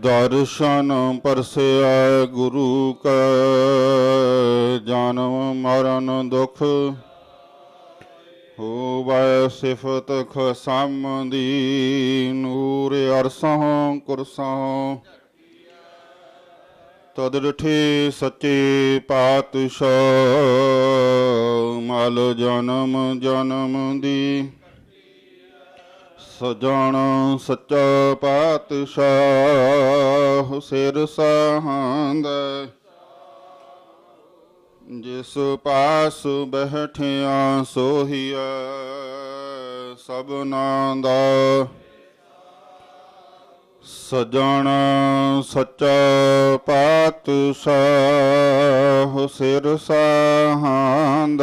ਦਰਸ਼ਨ ਪਰਸਿਆ ਗੁਰੂ ਕੈ, ਜਨਮ ਮਰਨ ਦੁਖ ਹੋਵੈ ਸਿਫਤ ਖਸਮ ਦੀ, ਨੂਰ ਅਰਸੋਂ ਕੁਰਸੋਂ। ਤਦ ਡਠੇ ਸੱਚੇ ਪਾਤਸ਼ਾਹ, ਮਲ ਜਨਮ ਜਨਮ ਦੀ। ਸਜਣ ਸੱਚਾ ਪਾਤਸ਼ਾਹ ਸਿਰ ਸਹਾੰਦ। ਜਿਸ ਪਾਸ ਬਹਿਠਿਆ ਸੋਹੀਐ ਸਭਨਾ ਦਾ ਸਜਣ ਸੱਚਾ ਪਾਤਸ਼ਾਹ ਸਿਰ ਸਹਾੰਦ।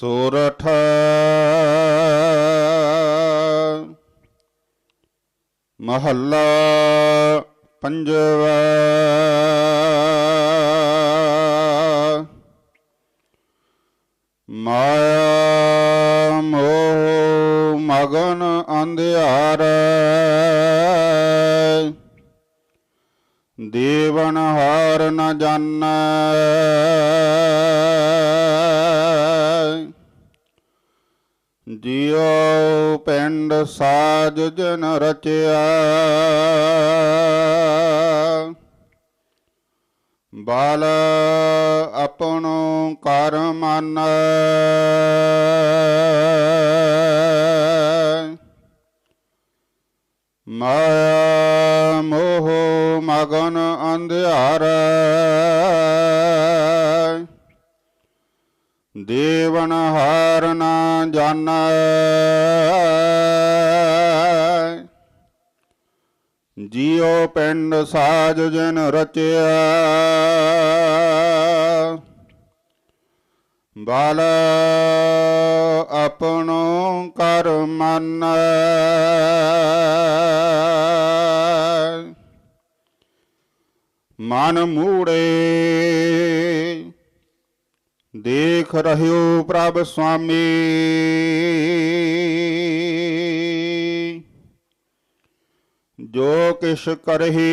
ਸੋਰਠ। ਮਹੱਲਾ ਪੰਜਵਾ। ਮਾਇਆ ਮੋਹ ਮਗਨ ਅੰਧਿਆਰ। ਦੇਵਨ ਹਾਰ ਨ ਜਾਣੈ। ਜਿਉ ਪਿੰਡ ਸਾਜ ਜਨ ਰਚਿਆ। ਬਾਲ ਆਪਣੋ ਕਰ ਮਨ। ਮਾਇਆ ਮੋਹ ਮਗਨ ਅੰਧਿਆਰ। ਦੇਵਨ ਹਾਰ ਨਾ ਜਾਣੈ। ਜਿਉ ਪਿੰਡ ਸਾਜ ਜਨ ਰਚਿਆ ਬਾਲ ਆਪਣੋ ਕਰ ਮਨ। ਮਨ ਮੂੜੇ ਦੇਖ ਰਹਿਓ ਪ੍ਰਭ ਸੁਆਮੀ। ਜੋ ਕਿਛ ਕਰਹੀ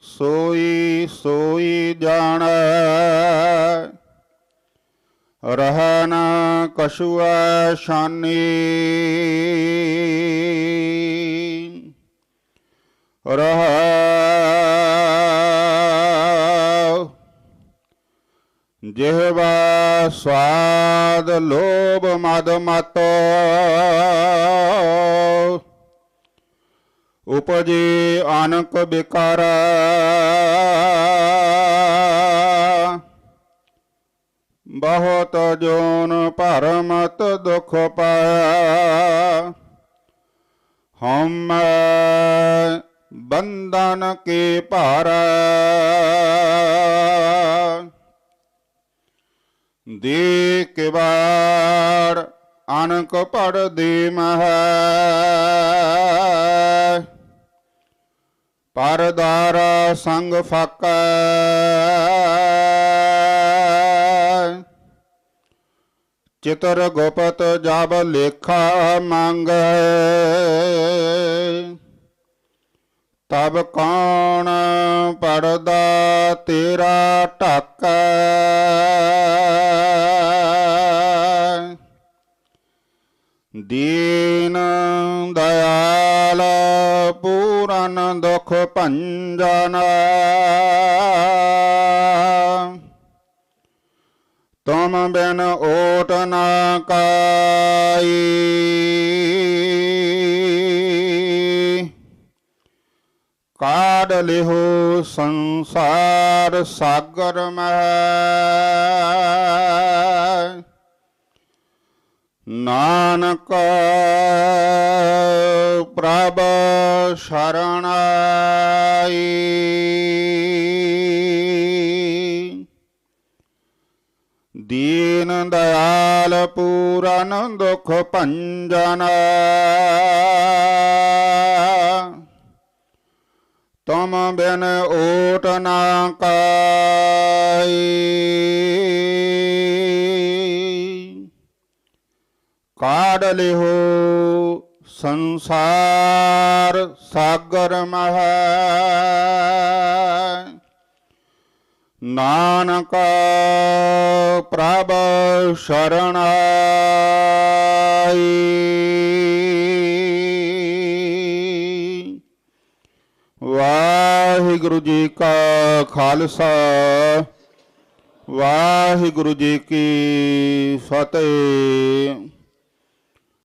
ਸੋਈ ਸੋਈ ਜਾਣੈ। ਰਹਿ ਨ ਸ਼ਾਨੀ। ਰਹਿ ਜਿਹਵਾ ਸਵਾਦ ਲੋਭ ਮਦ ਮਤ, ਉਪਜੇ ਅਨਕ ਬਿਕਾਰ। ਬਹੁਤ ਜੋਨ ਭਰਮਤ ਦੁਖ ਪਾਇਆ ਹਮ ਬੰਧਨ ਕੇ ਭਾਰਾ। ਦੇ ਕੇ ਬਾੜ ਅਨਕ ਪੜ ਦੇ ਮਹ ਪਰਦਾਰ ਸੰਗ ਫਾਕੈ। ਚਿਤਰ ਗੁਪਤ ਜਬ ਲੇਖਾ ਮੰਗੈ। ਤਬ ਕੌਣ ਪੜਦਾ ਤੇਰਾ ਢਾਕੈ। ਦੀਨ ਦਇਆਲ, ਪੂਰਨ ਦੁਖ ਭੰਜਨ। ਤੁਮ ਬਿਨ ਓਟ ਨਾ ਕਾਈ। ਕਾਢ ਲਿਹੋ ਸੰਸਾਰ ਸਾਗਰ ਮਹਿ। ਨਾਨਕ ਪ੍ਰਭ ਸ਼ਰਣਾਈ। ਦੀਨ ਦਇਆਲ ਪੂਰਨ ਦੁਖ ਭੰਜਨ। ਤੁਮ ਬਿਨ ਓਟ ਨਾ ਕਾਈ। ਕਾਢ ਲਿਹੋ, ਸੰਸਾਰ ਸਾਗਰ ਮਹ। ਨਾਨਕ ਪ੍ਰਭ ਸ਼ਰਣਾਈ ਵਾਹਿਗੁਰੂ ਜੀ ਕਾ ਖਾਲਸਾ, ਵਾਹਿਗੁਰੂ ਜੀ ਕੀ ਫਤਿਹ।